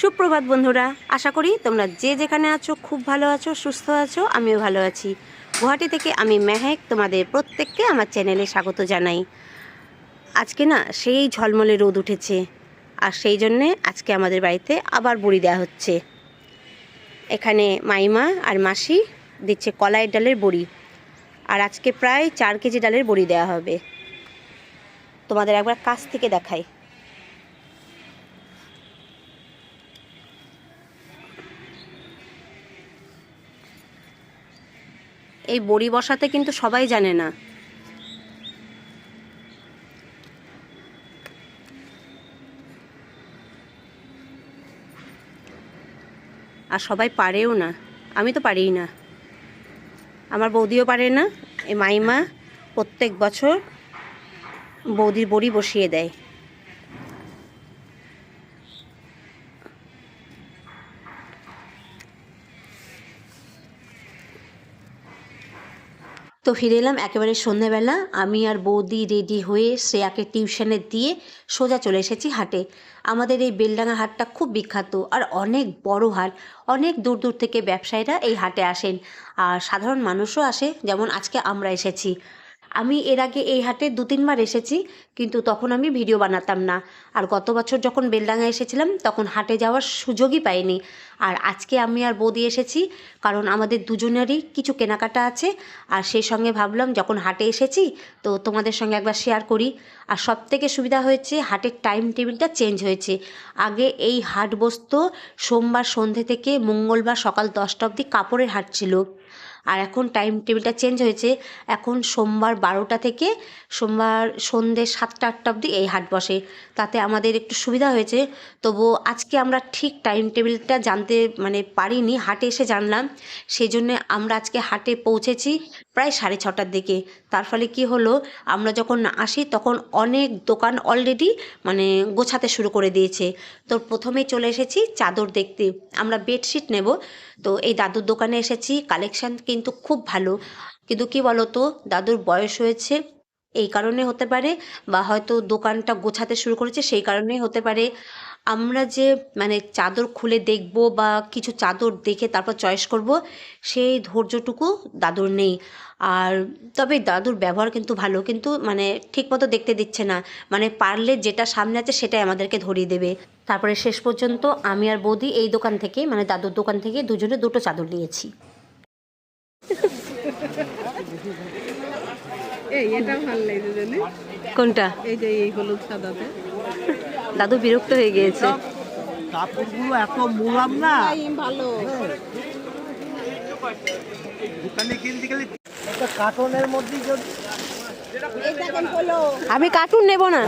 সুপ্রভাত বন্ধুরা, আশা করি তোমরা যে যেখানে আছো খুব ভালো আছো, সুস্থ আছো, আমিও ভালো আছি। গুয়াহাটি থেকে আমি মেহেক, তোমাদের প্রত্যেককে আমার চ্যানেলে স্বাগত জানাই। আজকে না সেই ঝলমলে রোদ উঠেছে, আর সেই জন্যে আজকে আমাদের বাড়িতে আবার বড়ি দেওয়া হচ্ছে। এখানে মাইমা আর মাসি দিচ্ছে কলাইয়ের ডালের বড়ি, আর আজকে প্রায় চার কেজি ডালের বড়ি দেওয়া হবে। তোমাদের একবার কাছ থেকে দেখাই। এই বড়ি বসাতে কিন্তু সবাই জানে না। আর সবাই পারেও না। আমি তো পারিই না। আমার বৌদিও পারে না এই মাইমা প্রত্যেক বছর বৌদির বড়ি বসিয়ে দেয়। ফিরে এলাম একেবারে সন্ধেবেলা আমি আর বৌদি রেডি হয়ে শ্রেয়াকে টিউশনে দিয়ে সোজা চলে এসেছি হাটে। আমাদের এই বেলডাঙ্গা হাটটা খুব বিখ্যাত আর অনেক বড় হাট। অনেক দূর দূর থেকে ব্যবসায়ীরা এই হাটে আসেন। আর সাধারণ মানুষও আসে, যেমন আজকে আমরা এসেছি। আমি এর আগে এই হাটে দু তিনবার এসেছি, কিন্তু তখন আমি ভিডিও বানাতাম না। আর গত বছর যখন বেলডাঙ্গা এসেছিলাম, তখন হাটে যাওয়ার সুযোগই পাইনি। আর আজকে আমি আর বৌদি এসেছি, কারণ আমাদের দুজনেরই কিছু কেনাকাটা আছে। আর সেই সঙ্গে ভাবলাম, যখন হাটে এসেছি, তো তোমাদের সঙ্গে একবার শেয়ার করি। আর সব থেকে সুবিধা হয়েছে, হাটের টাইম টেবিলটা চেঞ্জ হয়েছে। আগে এই হাট বসতো, সোমবার সন্ধে থেকে মঙ্গলবার সকাল দশটা অবধি কাপড়ের হাট ছিল। আর এখন টাইম টেবিলটা চেঞ্জ হয়েছে। এখন সোমবার বারোটা থেকে সোমবার সন্ধে সাতটা, আটটা অবধি এই হাট বসে। তাতে আমাদের একটু সুবিধা হয়েছে। তবু আজকে আমরা ঠিক টাইম টেবিলটা জানতে মানে পারিনি, হাটে এসে জানলাম। সেই জন্যে আমরা আজকে হাটে পৌঁছেছি প্রায় সাড়ে ছটার দিকে। তার ফলে কি হলো, আমরা যখন আসি তখন অনেক দোকান অলরেডি মানে গোছাতে শুরু করে দিয়েছে। তো প্রথমেই চলে এসেছি চাদর দেখতে। আমরা বেডশিট নেব। তো এই দাদুর দোকানে এসেছি কালেকশান কিন্তু খুব ভালো। কিন্তু কি বলো তো দাদুর বয়স হয়েছে, এই কারণে হতে পারে, বা হয়তো দোকানটা গোছাতে শুরু করেছে, সেই কারণেই হতে পারে। আমরা যে মানে চাদর খুলে দেখব বা কিছু চাদর দেখে তারপর চয়েস করব, সেই ধৈর্যটুকু দাদুর নেই। আর তবে দাদুর ব্যবহার কিন্তু ভালো, কিন্তু মানে ঠিকমতো দেখতে দিচ্ছে না। মানে পারলে যেটা সামনে আছে সেটাই আমাদেরকে ধরিয়ে দেবে। তারপরে শেষ পর্যন্ত আমি আর বৌদি এই দোকান থেকে মানে দাদুর দোকান থেকে দুজনে দুটো চাদর নিয়েছি। এই এটা ভালো লাগছে জানি। কোনটা? এই যে এই হলুদ সাদাতে। দাদু বিরক্ত হয়ে গিয়েছে। কাপড়গুলো এত মোলাম না। ভালো। দোকানে কিনতে গেলে একটা কার্টনের মধ্যে যদি আমি কার্টুন নেব না।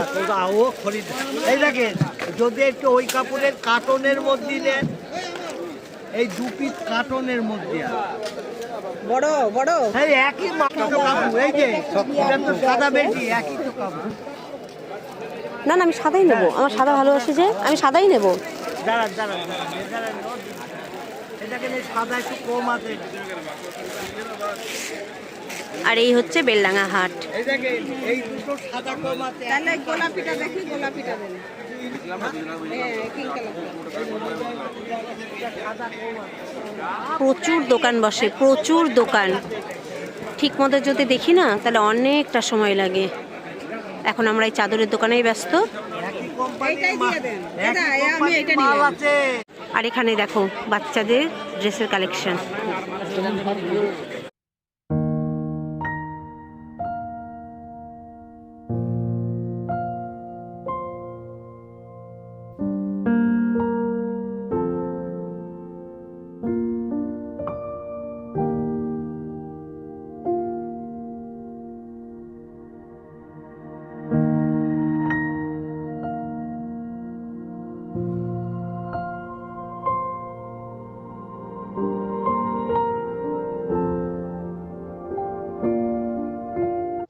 ও খরিদ এই দেখেন যদি একটু ওই কাপড়ের কার্টনের মধ্যে নেন এই দু পিস কার্টনের মধ্যে বড় বড়। এই একই এই যে তো সাদা বেশি একই তো না না আমি সাদাই নেব। আমার সাদা ভালোবাসে যে আমি সাদাই নেব। দাঁড়ান দাঁড়ান দাঁড়ান, এ দাঁড়ান, ও এটা কিন্তু সাদা একটু কম আছে। আর এই হচ্ছে বেলডাঙ্গা হাট। এই দেখেন এই দুটো সাদা কম আছে। তাহলে গোলাপিটা দেখি গোলাপিটা দেন। প্রচুর দোকান বসে, প্রচুর দোকান। ঠিক মতো যদি দেখি না, তাহলে অনেকটা সময় লাগে। এখন আমরা এই চাদরের দোকানেই ব্যস্ত। আর এখানে দেখো, বাচ্চাদের ড্রেসের কালেকশন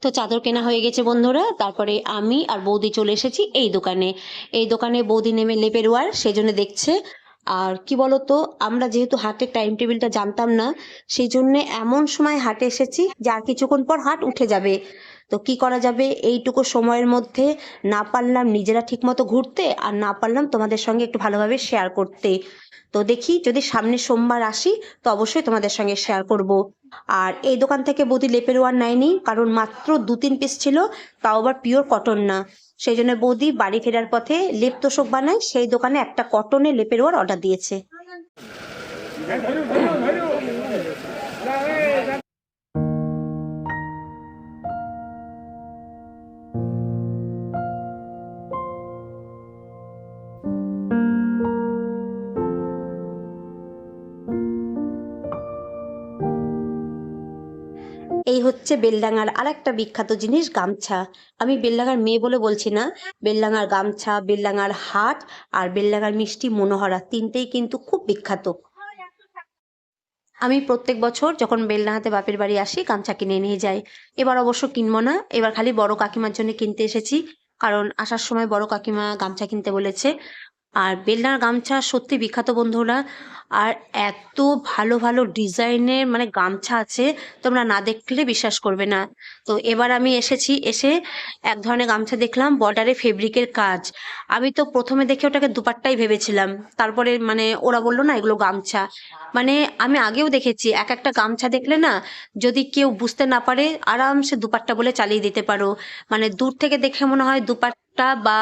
তো চাদর কেনা হয়ে গেছে বন্ধুরা। তারপরে আমি আর বৌদি চলে এসেছি এই দোকানে। এই দোকানে বৌদি নেমে লেপের ওয়ার সেই জন্য দেখছে। আর কি বলতো, আমরা যেহেতু হাটের টাইম টেবিলটা জানতাম না, সেই জন্যে এমন সময় হাটে এসেছি যে আর কিছুক্ষণ পর হাট উঠে যাবে। তো কি করা যাবে? এইটুকু সময়ের মধ্যে না পারলাম নিজেরা ঠিকমতো ঘুরতে আর না পারলাম তোমাদের সঙ্গে একটু ভালোভাবে শেয়ার করতে। তো দেখি যদি সামনে সোমবার আসি তো অবশ্যই তোমাদের সঙ্গে শেয়ার করব। আর এই দোকান থেকে বৌদি লেপের ওয়ার নেয়নি কারণ মাত্র দু তিন পিস ছিল, তাও আবার পিওর কটন না। সেই জন্য বৌদি বাড়ি ফেরার পথে লেপ তোষক বানায়, সেই দোকানে একটা কটনের লেপের ওয়ার অর্ডার দিয়েছে। হচ্ছে বেলডাঙার আর একটা বিখ্যাত জিনিস, গামছা। আমি বেলডাঙার মেয়ে বলে বলছি না। বেলডাঙার গামছা বেলডাঙার হাট আর বেলডাঙার মিষ্টি মনোহরা তিনটেই কিন্তু খুব বিখ্যাত। আমি প্রত্যেক বছর যখন বেলডাঙাতে বাপের বাড়ি আসি, গামছা কিনে নিয়ে যাই। এবার অবশ্য কিনবো না। এবার খালি বড় কাকিমার জন্য কিনতে এসেছি। কারণ আসার সময় বড় কাকিমা গামছা কিনতে বলেছে। আর বেলনার গামছা সত্যি বিখ্যাত বন্ধুরা। আর এত ভালো ভালো ডিজাইনের মানে গামছা আছে, তোমরা না দেখলে বিশ্বাস করবে না। তো এবার আমি এসেছি, এসে এক ধরনের গামছা দেখলাম, বর্ডারে ফেব্রিকের কাজ। আমি তো প্রথমে দেখে ওটাকে দুপাট্টাই ভেবেছিলাম। তারপরে মানে ওরা বলল, না, এগুলো গামছা। মানে আমি আগেও দেখেছি, এক একটা গামছা দেখলে না, যদি কেউ বুঝতে না পারে, আরামসে দুপাট্টা বলে চালিয়ে দিতে পারো। মানে দূর থেকে দেখে মনে হয় দুপাট্টা বা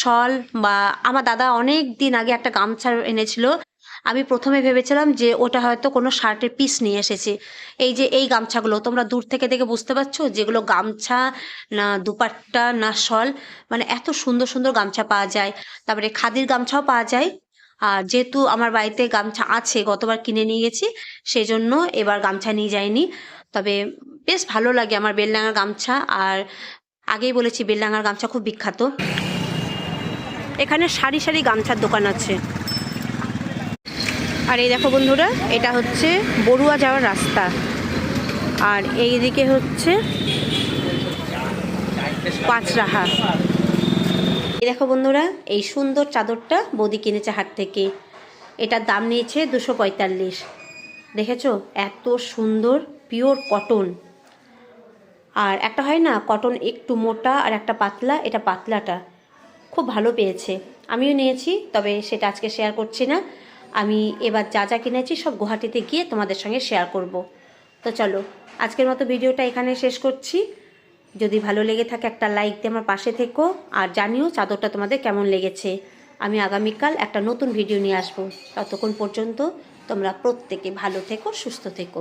শল বা আমার দাদা অনেক দিন আগে একটা গামছা এনেছিল। আমি প্রথমে ভেবেছিলাম যে ওটা হয়তো কোনো শার্টের পিস নিয়ে এসেছে। এই যে এই গামছাগুলো, তোমরা দূর থেকে দেখে বুঝতে পারছ যেগুলো গামছা না দুপাট্টা না শল মানে এত সুন্দর সুন্দর গামছা পাওয়া যায়। তারপরে খাদির গামছাও পাওয়া যায়। আর যেহেতু আমার বাড়িতে গামছা আছে, গতবার কিনে নিয়ে গেছি সেই জন্য এবার গামছা নিয়ে যাইনি। তবে বেশ ভালো লাগে আমার বেলডাঙার গামছা। আর আগেই বলেছি বেলডাঙার গামছা খুব বিখ্যাত। এখানে সারি সারি গামছার দোকান আছে। আর এই দেখো বন্ধুরা, এটা হচ্ছে বড়ুয়া যাওয়ার রাস্তা। আর এই দিকে হচ্ছে পাঁচরাহা। এই দেখো বন্ধুরা, এই সুন্দর চাদরটা বৌদি কিনেছে হাট থেকে। এটার দাম নিয়েছে দুশো পঁয়তাল্লিশ। দেখেছ? এত সুন্দর পিওর কটন আর একটা হয় না কটন একটু মোটা আর একটা পাতলা, এটা পাতলাটা। খুব ভালো পেয়েছে। আমিও নিয়েছি, তবে সেটা আজকে শেয়ার করছি না। আমি এবার যা যা কিনেছি সব গুয়াহাটিতে গিয়ে তোমাদের সঙ্গে শেয়ার করব। তো চলো, আজকের মতো ভিডিওটা এখানে শেষ করছি। যদি ভালো লেগে থাকে একটা লাইক দিয়ে আমার পাশে থেকো। আর জানিও চাদরটা তোমাদের কেমন লেগেছে। আমি আগামীকাল একটা নতুন ভিডিও নিয়ে আসব। ততক্ষণ পর্যন্ত তোমরা প্রত্যেকে ভালো থেকো, সুস্থ থেকো।